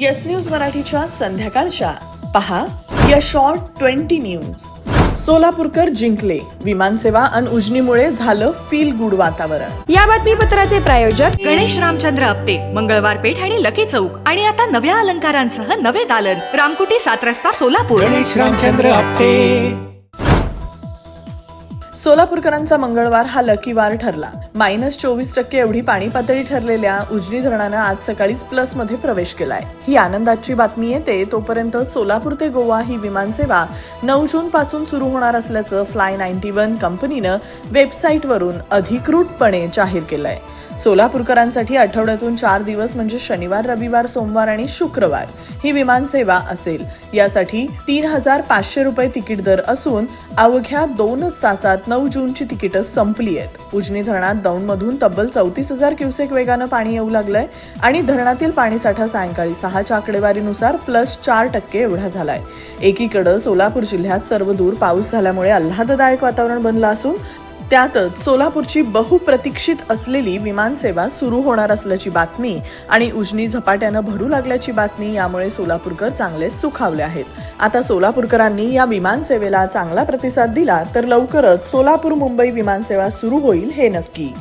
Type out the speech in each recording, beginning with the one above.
Yes news मराठीच्या संध्याकाळच्या. पहा या शॉर्ट ट्वेंटी न्यूज सोलापूरकर जिंकले. विमानसेवा अन उजनीमुळे झालं फील गुड वातावरण. या बातमीपत्राचे प्रायोजक गणेश रामचंद्र आपटे मंगळवार पेठ आणि लकी चौक. आणि आता नव्या अलंकारांसह नवे दालन. रामकुटी सात रस्ता सोलापूर. गणेश रामचंद्र आपटे. सोलापूरकरांचा मंगळवार हा लकी वार ठरला. मायनस चोवीस टक्के एवढी पाणी पातळी ठरलेल्या उजनी धरणानं आज सकाळीच प्लसमध्ये प्रवेश केलाय. ही आनंदाची बातमी येते तोपर्यंत सोलापूर ते गोवा ही विमानसेवा नऊ जून पासून सुरू होणार असल्याचं फ्लाय नाईन्टी वन कंपनीनं वेबसाईटवरून अधिकृतपणे जाहीर केलंय. सोलापूरकरांसाठी आठवड्यातून चार दिवस म्हणजे शनिवार रविवार सोमवार आणि शुक्रवार ही विमानसेवा असेल. यासाठी तीन हजार पाचशे रुपये तिकीट दर असून अवघ्या दोनच तासात नऊ जूनची तिकीटं संपली आहेत. उजनी धरणात दौंडमधून तब्बल चौतीस हजार क्युसेक वेगानं पाणी येऊ लागलंय आणि धरणातील पाणीसाठा सायंकाळी सहाच्या आकडेवारीनुसार प्लस चार टक्के एवढा झालाय. एकीकडं सोलापूर जिल्ह्यात सर्वदूर पाऊस झाल्यामुळे आल्हाददायक वातावरण बनलं असून त्यातच सोलापूरची बहुप्रतीक्षित असलेली विमानसेवा सुरू होणार असल्याची बातमी आणि उजनी झपाट्यानं भरू लागल्याची बातमी यामुळे सोलापूरकर चांगले सुखावले आहेत. आता सोलापूरकरांनी या विमानसेवेला चांगला प्रतिसाद दिला तर लवकरच सोलापूर मुंबई विमानसेवा सुरू होईल हे नक्की.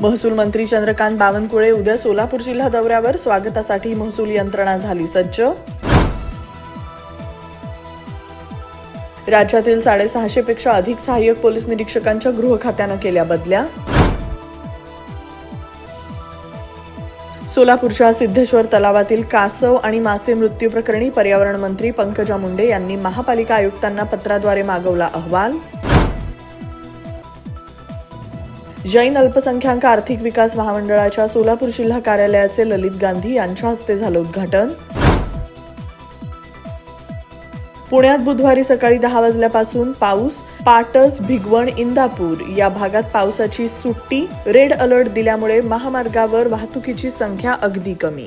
महसूल मंत्री चंद्रकांत बावनकुळे उद्या सोलापूर जिल्हा दौऱ्यावर. स्वागतासाठी महसूल यंत्रणा झाली सज्ज राज्यातील साडेसहाशे पेक्षा अधिक सहाय्यक पोलीस निरीक्षकांच्या गृह खात्यानं केल्या बदल्या. सोलापूरच्या सिद्धेश्वर तलावातील कासव आणि मासे मृत्यू प्रकरणी पर्यावरण मंत्री पंकजा मुंडे यांनी महापालिका आयुक्तांना पत्राद्वारे मागवला अहवाल. जैन अल्पसंख्याक आर्थिक विकास महामंडळाच्या सोलापूर जिल्हा कार्यालयाचे ललित गांधी यांच्या हस्ते झालं उद्घाटन. पुण्यात बुधवारी सकाळी दहा वाजल्यापासून पाऊस पाटस भिगवण इंदापूर या भागात पावसाची सुट्टी रेड अलर्ट दिल्यामुळे महामार्गावर वाहतुकीची संख्या अगदी कमी.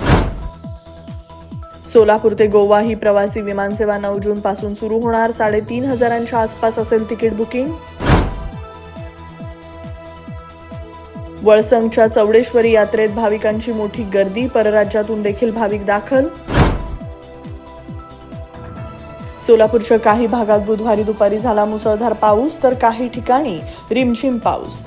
सोलापूर ते गोवा ही प्रवासी विमानसेवा नऊ जून पासून सुरू होणार. साडेतीन हजारांच्या आसपास असेल तिकीट बुकिंग. वळसंगच्या चौडेश्वरी यात्रेत भाविकांची मोठी गर्दी परराज्यातून देखील भाविक दाखल. सोलापूरच्या काही भागात बुधवारी दुपारी झाला मुसळधार पाऊस तर काही ठिकाणी रिमझिम पाऊस.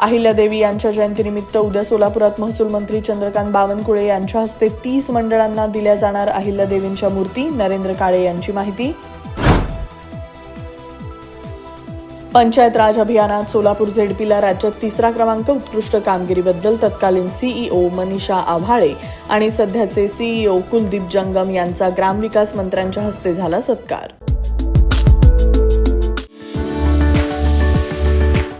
अहिल्यादेवी यांच्या जयंतीनिमित्त उद्या सोलापुरात महसूल मंत्री चंद्रकांत बावनकुळे यांच्या हस्ते तीस मंडळांना दिल्या जाणार अहिल्यादेवींच्या मूर्ती. नरेंद्र काळे यांची माहिती. पंचायत राज अभियानात सोलापूर झेडपीला राज्यात तिसरा क्रमांक. उत्कृष्ट कामगिरीबद्दल तत्कालीन सीईओ मनीषा आव्हाळे आणि सध्याचे सीईओ कुलदीप जंगम यांचा ग्रामविकास मंत्र्यांच्या हस्ते झाला सत्कार.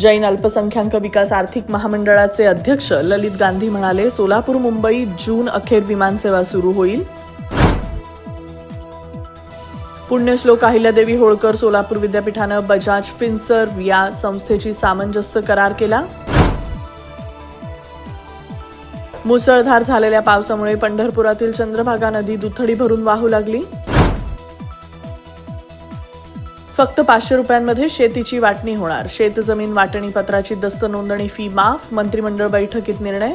जैन अल्पसंख्याक विकास आर्थिक महामंडळाचे अध्यक्ष ललित गांधी म्हणाले सोलापूर मुंबई जून अखेर विमानसेवा सुरू होईल. पुण्यश्लोक अहिल्यादेवी होळकर सोलापूर विद्यापीठानं बजाज फिन्सर या संस्थेची सामंजस्य करार केला. मुसळधार झालेल्या पावसामुळे पंढरपुरातील चंद्रभागा नदी दुथडी भरून वाहू लागली. फक्त पाचशे रुपयांमध्ये शेतीची वाटणी होणार. शेत जमीन वाटणी पत्राची दस्त नोंदणी फी माफ मंत्रिमंडळ बैठकीत निर्णय?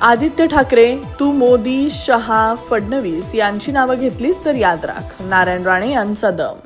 आदित्य ठाकरे तू मोदी शहा फडणवीस यांची नावं घेतलीस तर याद राख. नारायण राणे यांचा दम.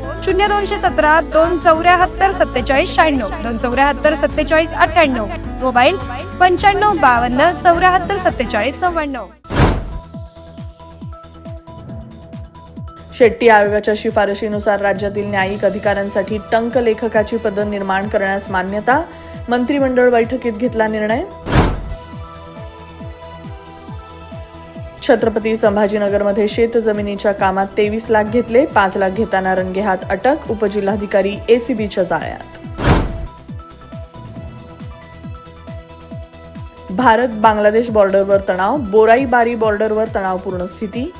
शून्य दोनशे सतरा दोन चौऱ्याहत्तर सत्तेचाळीस शहाण्णव. दोन चौऱ्याहत्तर सत्तेचाळीस अठ्ठ्याण्णव. मोबाईल पंच्याण्णव बावन्न चौऱ्याहत्तर सत्तेचाळीस नव्याण्णव. शेट्टी आयोगाच्या शिफारशीनुसार राज्यातील न्यायिक अधिकाऱ्यांसाठी टंक लेखकाची पदं निर्माण करण्यास मान्यता. मंत्रिमंडळ बैठकीत घेतला निर्णय. छत्रपती संभाजीनगरमध्ये शेत जमिनीच्या कामात तेवीस लाख घेतले पाच लाख घेताना रंगेहात अटक उपजिल्हाधिकारी एसीबीच्या जाळ्यात. भारत बांगलादेश बॉर्डरवर तणाव बोराई बारी बॉर्डरवर तणावपूर्ण स्थिती.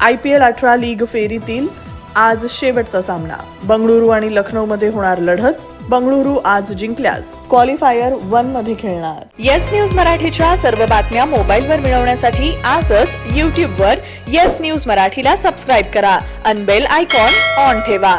आयपीएल अठरा लीग फेरीतील आज शेवटचा सामना बंगळुरू आणि लखनौमध्ये होणार लढत. बंगळुरू आज जिंकल्यास क्वालिफायर वनमध्ये खेळणार. येस न्यूज मराठीच्या सर्व बातम्या मोबाईलवर मिळवण्यासाठी आजच यूट्यूबवर येस न्यूज मराठीला सबस्क्राईब करा. अनबेल आयकॉन ऑन ठेवा.